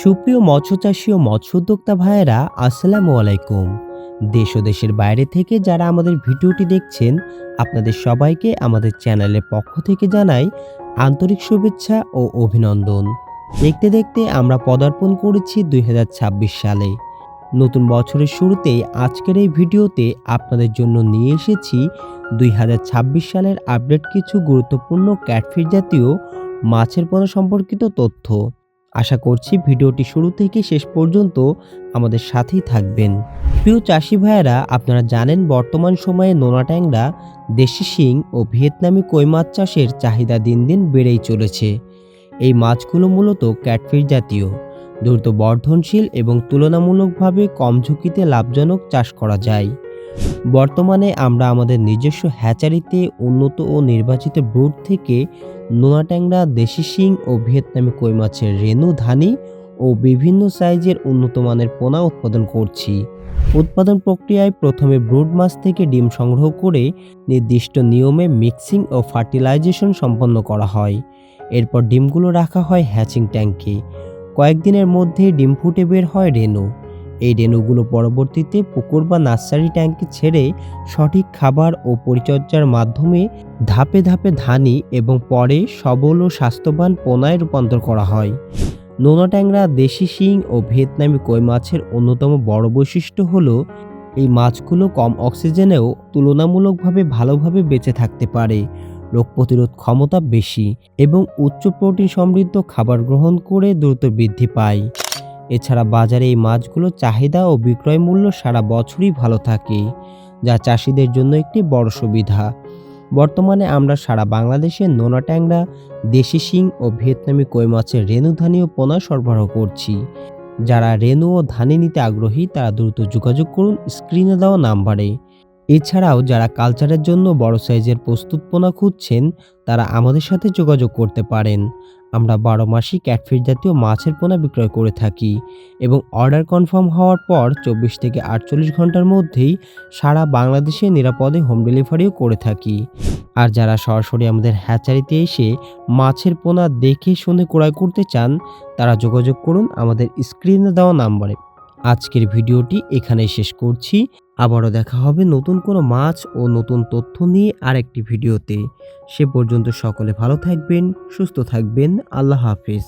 সুপ্রিয় মৎস্যচাষী ও মৎস্য উদ্যোক্তা ভাইয়েরা, আসসালামু আলাইকুম। দেশ ও দেশের বাইরে থেকে যারা আমাদের ভিডিওটি দেখছেন, আপনাদের সবাইকে আমাদের চ্যানেলের পক্ষ থেকে জানাই আন্তরিক শুভেচ্ছা ও অভিনন্দন। দেখতে দেখতে আমরা পদার্পণ করেছি দুই হাজার ছাব্বিশ সালে। নতুন বছরের শুরুতেই আজকের এই ভিডিওতে আপনাদের জন্য নিয়ে এসেছি দুই হাজার ছাব্বিশ সালের আপডেট কিছু গুরুত্বপূর্ণ ক্যাটফিশ জাতীয় মাছের পোনা সম্পর্কিত তথ্য। আশা করছি ভিডিওটি শুরু থেকে শেষ পর্যন্ত আমাদের সাথেই থাকবেন। প্রিয় চাষি ভাইয়েরা, আপনারা জানেন বর্তমান সময়ে নোনা ট্যাংরা, দেশি শিং ও ভিয়েতনামি কই মাছ চাষের চাহিদা দিন দিন বেড়েই চলেছে। এই মাছগুলো মূলত ক্যাটফিশ জাতীয়। দ্রুত বর্ধনশীল এবং তুলনামূলকভাবে কম ঝুঁকিতে লাভজনক চাষ করা যায়। বর্তমানে আমরা আমাদের নিজস্ব হ্যাচারিতে উন্নত ও নির্বাচিত ব্রুড থেকে নোনা ট্যাংরা দেশি শিং ও ভিয়েতনামি কই মাছের রেনু ধানি ও বিভিন্ন সাইজের উন্নত মানের পোনা উৎপাদন করছি। উৎপাদন প্রক্রিয়ায় প্রথমে ব্রুড মাছ থেকে ডিম সংগ্রহ করে নির্দিষ্ট নিয়মে মিক্সিং ও ফার্টিলাইজেশন সম্পন্ন করা হয়। এরপর ডিমগুলো রাখা হয় হ্যাচিং ট্যাঙ্কে কয়েকদিনের মধ্যে ডিম ফুটে বের হয় রেনু এই রেনুগুলো পরবর্তীতে পুকুর বা নার্সারি ট্যাঙ্কে ছেড়ে সঠিক খাবার ও পরিচর্যার মাধ্যমে ধাপে ধাপে ধানি এবং পরে সবল ও স্বাস্থ্যবান পোনায় রূপান্তর করা হয়। নোনা ট্যাংরা, দেশি শিং ও ভিয়েতনামি কই মাছের অন্যতম বড় বৈশিষ্ট্য হলো এই মাছগুলো কম অক্সিজেনেও তুলনামূলকভাবে ভালোভাবে বেঁচে থাকতে পারে, রোগ প্রতিরোধ ক্ষমতা বেশি এবং উচ্চ প্রোটিন সমৃদ্ধ খাবার গ্রহণ করে দ্রুত বৃদ্ধি পায়। এছাড়া বাজারে এই মাছগুলোর চাহিদা ও বিক্রয় মূল্য সারা বছরই ভালো থাকে, যা চাষিদের জন্য একটি বড় সুবিধা। বর্তমানে আমরা সারা বাংলাদেশে নোনা ট্যাংরা, দেশি শিং ও ভিয়েতনামি কই মাছের রেণু ধানি ও পোনা সরবরাহ করছি। যারা রেণু ও ধানি নিতে আগ্রহী, তারা দ্রুত যোগাযোগ করুন স্ক্রিনে দেওয়া নাম্বারে। এছাড়াও যারা কালচারের জন্য বড় সাইজের প্রস্তুত পোনা খুঁজছেন, তারা আমাদের সাথে যোগাযোগ করতে পারেন। আমরা বারো মাসই ক্যাটফিট জাতীয় মাছের পোনা বিক্রয় করে থাকি এবং অর্ডার কনফার্ম হওয়ার পর চব্বিশ থেকে আটচল্লিশ ঘণ্টার মধ্যেই সারা বাংলাদেশে নিরাপদে হোম ডেলিভারিও করে থাকি। আর যারা সরাসরি আমাদের হ্যাচারিতে এসে মাছের পোনা দেখে শুনে ক্রয় করতে চান, তারা যোগাযোগ করুন আমাদের স্ক্রিনে দেওয়া নাম্বারে। আজকের ভিডিওটি এখানেই শেষ করছি। আবারও দেখা হবে নতুন কোনো মাছ ও নতুন তথ্য নিয়ে আরেকটি ভিডিওতে। সে পর্যন্ত সকলে ভালো থাকবেন, সুস্থ থাকবেন, আল্লাহ হাফিজ।